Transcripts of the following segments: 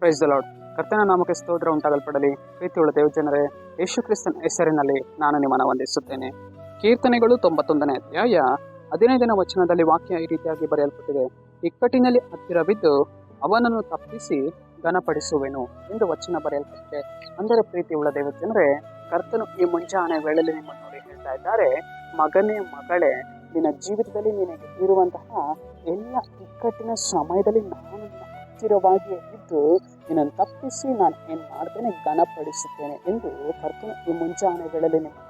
Praise the lord ಕರ್ತನ ನಾಮಕ್ಕೆ ಸ್ತೋತ್ರ ಉಂಟಾಗಲ್ಪಡಲಿ. ಪ್ರೀತಿಯುಳ್ಳ ದೇವಜನರೇ ಯೇಸು ಕ್ರಿಸ್ತನ್ ಹೆಸರಿನಲ್ಲಿ ನಾನು ನಿಮ್ಮನ್ನು ವಂದಿಸುತ್ತೇನೆ. ಕೀರ್ತನೆಗಳು ತೊಂಬತ್ತೊಂದನೇ ಅಧ್ಯಾಯ. ಹದಿನೈದನೇ ವಚನದಲ್ಲಿ ವಾಕ್ಯ ಈ ರೀತಿಯಾಗಿ ಬರೆಯಲ್ಪಟ್ಟಿದೆ. ಇಕ್ಕಟ್ಟಿನಲ್ಲಿ ಹತ್ತಿರ ಬಿದ್ದು ಅವನನ್ನು ತಪ್ಪಿಸಿ ಘನಪಡಿಸುವೆನು ಎಂದು ವಚನ ಬರೆಯಲ್ಪಟ್ಟಿದೆ. ಅಂದರೆ ಪ್ರೀತಿಯುಳ್ಳ ದೇವಜನರೇ ಕರ್ತನು ಈ ಮುಂಜಾನೆ ವೇಳೆಯಲ್ಲಿ ನಿಮ್ಮನ್ನು ನೋಡಿ ಹೇಳ್ತಾ ಇದ್ದಾರೆ, ಮಗನೇ, ಮಗಳೇ, ನಿನ್ನ ಜೀವಿತದಲ್ಲಿ ನಿನಗೆ ಇರುವಂತಹ ಎಲ್ಲ ಇಕ್ಕಟ್ಟಿನ ಸಮಯದಲ್ಲಿ ನಾನು ಹತ್ತಿರವಾಗಿ ಇದ್ದು ನಿನ್ನನ್ನು ತಪ್ಪಿಸಿ ನಾನು ಏನು ಮಾಡ್ತೇನೆ, ಘನಪಡಿಸುತ್ತೇನೆ ಎಂದು ಕರ್ತನು ಈ ನಿಮ್ಮ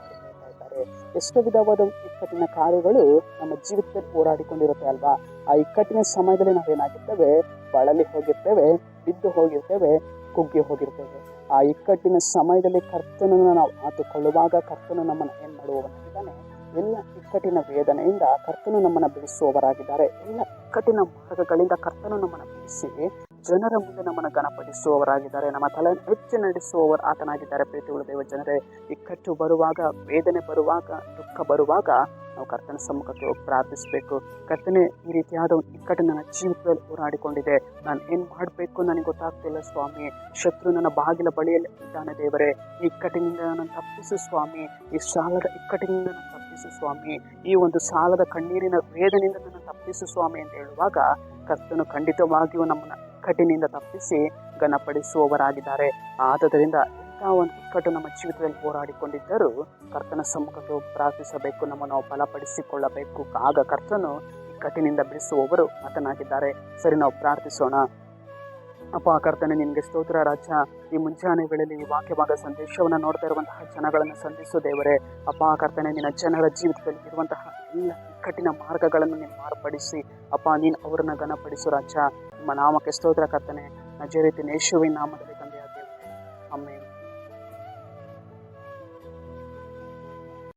ನೋಡಿ ಇದ್ದಾರೆ. ಎಷ್ಟು ವಿಧವಾದ ಇಕ್ಕಟ್ಟಿನ ಕಾರ್ಯಗಳು ನಮ್ಮ ಜೀವಿತದಲ್ಲಿ ಓಡಾಡಿಕೊಂಡಿರುತ್ತೆ ಅಲ್ವಾ? ಆ ಇಕ್ಕಟ್ಟಿನ ಸಮಯದಲ್ಲಿ ನಾವೇನಾಗಿರ್ತೇವೆ? ಬಳಲಿ ಹೋಗಿರ್ತೇವೆ, ಬಿದ್ದು ಹೋಗಿರ್ತೇವೆ, ಕುಗ್ಗಿ ಹೋಗಿರ್ತೇವೆ. ಆ ಇಕ್ಕಟ್ಟಿನ ಸಮಯದಲ್ಲಿ ಕರ್ತನನ್ನು ನಾವು ಆತುಕೊಳ್ಳುವಾಗ ಕರ್ತನು ನಮ್ಮನ್ನು ಏನು ಮಾಡುವವನಾಗಿದ್ದಾನೆ? ಎಲ್ಲ ಇಕ್ಕಟ್ಟಿನ ವೇದನೆಯಿಂದ ಕರ್ತನು ನಮ್ಮನ್ನು ಬಿಡಿಸುವವರಾಗಿದ್ದಾರೆ. ಎಲ್ಲ ಇಕ್ಕಟ್ಟಿನ ಮಾರ್ಗಗಳಿಂದ ಕರ್ತನು ನಮ್ಮನ್ನು ಬಿಡಿಸಿ ಜನರ ಮುಂದೆ ನಮ್ಮನ್ನು ಗಣಪಡಿಸುವವರಾಗಿದ್ದಾರೆ ನಮ್ಮ ತಲೆ ಹೆಚ್ಚು ನಡೆಸುವವರು ಆತನಾಗಿದ್ದಾರೆ. ಪ್ರೀತಿಗಳು ದೇವ ಜನರೇ, ಇಕ್ಕಟ್ಟು ಬರುವಾಗ, ವೇದನೆ ಬರುವಾಗ, ದುಃಖ ಬರುವಾಗ ನಾವು ಕರ್ತನ ಸಮ್ಮುಖಕ್ಕೆ ಪ್ರಾರ್ಥಿಸಬೇಕು. ಕರ್ತನೆ, ಈ ರೀತಿಯಾದ ಒಂದು ಇಕ್ಕಟ್ಟು ನನ್ನ ಜೀವಿತದಲ್ಲಿ ಹೋರಾಡಿಕೊಂಡಿದೆ. ನಾನು ಏನು ಮಾಡಬೇಕು ನನಗೆ ಗೊತ್ತಾಗ್ತಿಲ್ಲ ಸ್ವಾಮಿ. ಶತ್ರು ನನ್ನ ಬಾಗಿಲ ಬಳಿಯಲ್ಲಿ ಇದ್ದಾನೆ ದೇವರೇ. ಈ ಇಕ್ಕಟ್ಟಿನಿಂದ ನನ್ನ ತಪ್ಪಿಸು ಸ್ವಾಮಿ. ಈ ಸಾಲದ ಇಕ್ಕಟ್ಟಿನಿಂದ ನನ್ನ ತಪ್ಪಿಸು ಸ್ವಾಮಿ. ಈ ಒಂದು ಸಾಲದ ಕಣ್ಣೀರಿನ ವೇದನೆಯಿಂದ ನನ್ನ ತಪ್ಪಿಸು ಸ್ವಾಮಿ ಅಂತ ಹೇಳುವಾಗ ಕರ್ತನು ಖಂಡಿತವಾಗಿಯೂ ನಮ್ಮನ್ನ ಇಕ್ಕಟ್ಟಿನಿಂದ ತಪ್ಪಿಸಿ ಘನಪಡಿಸುವವರಾಗಿದ್ದಾರೆ. ಆದ್ದರಿಂದ ಎಂಥ ಒಂದು ಇಕ್ಕಟ್ಟು ನಮ್ಮ ಜೀವಿತದಲ್ಲಿ ಹೋರಾಡಿಕೊಂಡಿದ್ದರೂ ಕರ್ತನ ಸಮ್ಮುಖಕ್ಕೆ ಪ್ರಾರ್ಥಿಸಬೇಕು, ನಮ್ಮನ್ನು ನಾವು ಬಲಪಡಿಸಿಕೊಳ್ಳಬೇಕು. ಆಗ ಕರ್ತನು ಇಕ್ಕಟ್ಟಿನಿಂದ ಬಿಡಿಸುವವರು ಆತನಾಗಿದ್ದಾರೆ ಸರಿ, ನಾವು ಪ್ರಾರ್ಥಿಸೋಣ. ಅಪ್ಪ, ಕರ್ತನೆ, ನಿನಗೆ ಸ್ತೋತ್ರ, ರಾಜ. ಈ ಮುಂಜಾನೆಗಳಲ್ಲಿ ಈ ವಾಕ್ಯವಾದ ಸಂದೇಶವನ್ನು ನೋಡ್ತಾ ಇರುವಂತಹ ಜನಗಳನ್ನು ಸಂಧಿಸು, ದೇವರೇ. ಅಪ್ಪ, ಕರ್ತನೆ, ನಿನ್ನ ಜನರ ಜೀವಿತದಲ್ಲಿ ಇರುವಂತಹ ಎಲ್ಲ ಇಕ್ಕಟ್ಟಿನ ಮಾರ್ಗಗಳನ್ನು ನೀನು ಮಾರ್ಪಡಿಸಿ. ಅಪ್ಪ, ನೀನು ಅವರನ್ನು ಘನಪಡಿಸು, ರಾಜ. ನಿಮ್ಮ ನಾಮಕ್ಕೆ ಸ್ತೋತ್ರ ಕರ್ತನೆ. ನಜ ರೀತಿ ನೇಶುವಿನ ನಾಮದಲ್ಲಿ